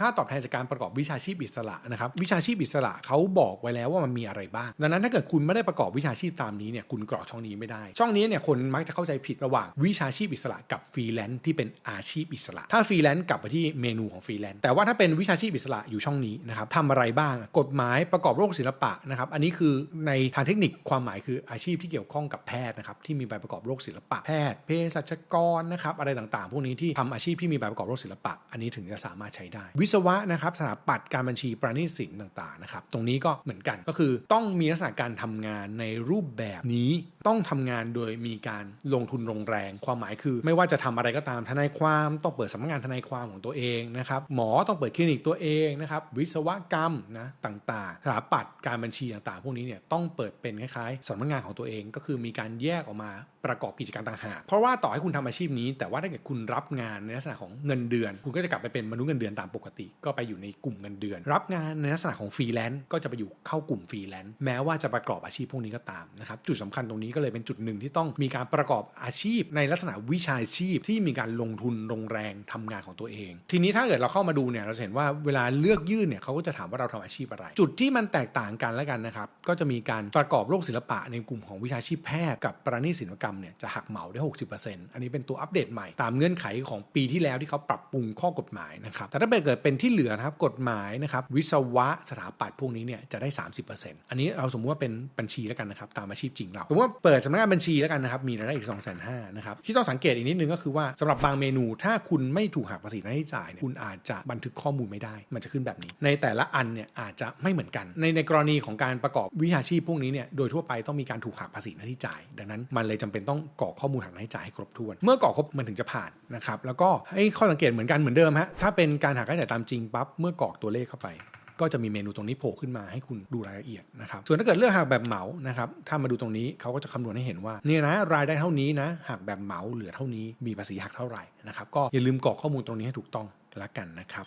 ค่าตอบแทนจากการประกอบวิชาชีพอิสระนะครับวิชาชีพอิสระเขาบอกไว้แล้วว่ามันมีอะไรบ้าง ดังนั้นถ้าเกิดคุณไม่ได้ประกอบวิชาชีพตามนี้เนี่ยคุณกรอกช่องนี้ไม่ได้ ช่องนี้เนี่ยคนมักจะเข้าใจผิดระหว่างวิชาชีพอิสระกับฟรีแลนซ์ที่เป็นอาชีพอิสระ ถ้าฟรีแลนซ์กลับไปที่เมนูของฟรีแลนซ์แต่ว่าถ้าเป็นวิชาชีพอิสระอยู่ช่องนี้นะครับทำอะไรบ้างกฎหมายประกอบโรคศิลปะนะครับอันนี้คือในทางเทคนิคความหมายคืออาชีพที่เกี่ยวข้องกับแพทย์นะครับที่มีใบประกอบโรคศิลปะแพทย์เภสัชกรนะครับอะไรต่างๆ พวกนี้ที่ทำอาชีพที่มีใบประกอบโรคศิลปะ อันนี้ถึงจะสามารถใช้ได้วิศวะนะครับสถาปัตย์การบัญชีประณีตศิลป์ต่างๆนะครับตรงนี้ก็เหมือนกันก็คือต้องมีลักษณะการทำงานในรูปแบบนี้ต้องทำงานโดยมีการลงทุนลงแรง ความหมายคือ ไม่ว่าจะทำอะไรก็ตามทนายความต้องเปิดสำนักงานทนายความของตัวเองนะครับหมอต้องเปิดคลินิกตัวเองนะครับวิศวกรรมนะต่างๆสถาปัตย์การบัญชีต่างๆ พวกนี้เนี่ยต้องเปิดเป็นคล้ายๆสำนักงานของตัวเอง ก็คือมีการแยกออกมาประกอบกิจการต่างหากเพราะว่าต่อให้คุณทำอาชีพนี้ แต่ว่าถ้าเกิดคุณรับงานในลักษณะของเงินเดือน คุณก็จะกลับไปเป็นมนุษย์เงินเดือนตามปกติก็ไปอยู่ในกลุ่มเงินเดือน รับงานในลักษณะของฟรีแลนซ์ก็จะไปอยู่เข้ากลุ่มฟรีแลนซ์แม้ว่าจะประกอบอาชีพพวกนี้ก็ตามนะครับจุดสำคัญตรงนี้ก็เลยเป็นจุดหนึ่งที่ต้องมีการประกอบอาชีพในลักษณะวิชาชีพที่มีการลงทุนลงแรงทำงานของตัวเอง ทีนี้ถ้าเกิดเราเข้ามาดูเนี่ยเราจะเห็นว่าเวลาเลือกยื่นเนี่ยเขาก็จะถามว่าเราทำอาชีพอะไร จุดที่มันแตกต่างกันแล้วกันนะครับก็จะมีการประกอบโรคศิลปะในกลุ่มของวิชาชีพแพทย์กับประณีศิลปกรรมเนี่ยจะหักเหมาได้ 60%อันนี้เป็นตัวอัปเดตใหม่ตามเงื่อนไขของปีที่แล้วที่เขาปรับปรุงข้อกฎหมายนะครับแต่ถ้าเกิดเป็นที่เหลือนะครับกฎหมายนะครับวิศวะสถาปัตย์พวกนี้เนี่ยจะได้ 30%อันนี้เราสมมุติว่าเป็นบัญชีแล้วกันนะครับตามอาชีพจริงเราสมมติว่าเปิดสำนักงานบัญชีแล้วกันนะครับมีรายได้อีก2 5 0 0 0 0นะครับที่ต้องสังเกตอีกนิดนึงก็คือว่าสำหรับบางเมนูถ้าคุณไม่ถูกหักภาษีหน้าที่จ่ายเนี่ยคุณอาจจะบันทึกข้อมูลไม่ได้ มันจะขึ้นแบบนี้ ในแต่ละอันเนี่ยอาจจะไม่เหมือนกัน ในในกรณีของการประกอบวิชาชีพพวกนี้เนี่ยโดยทั่วไปต้องมีการถูกหักภาษีหน้าที่จ่าย ดังนั้นมันเลยจำเป็นต้องกรอกข้อมูลหักหน้าที่จ่ายให้ครบถ้วน เมื่อกรอกครบมันถึงจะผ่านนะครับแล้วก็ให้ข้อสังเกตเหมือนกันเหมือนเดิมฮะถ้าเป็นการหักค่าใช้จ่ายามจริงปั๊บเมื่อกรอกตัวเลขเข้าไป ก็จะมีเมนูตรงนี้โผล่ขึ้นมาให้คุณดูรายละเอียดนะครับส่วนถ้าเกิดเลือกหักแบบเหมานะครับถ้ามาดูตรงนี้เขาก็จะคำนวณให้เห็นว่าเนี่ยนะรายได้เท่านี้นะหักแบบเหมาเหลือเท่านี้มีภาษีหักเท่าไหร่นะครับก็อย่าลืมกรอกข้อมูลตรงนี้ให้ถูกต้องละกันนะครับ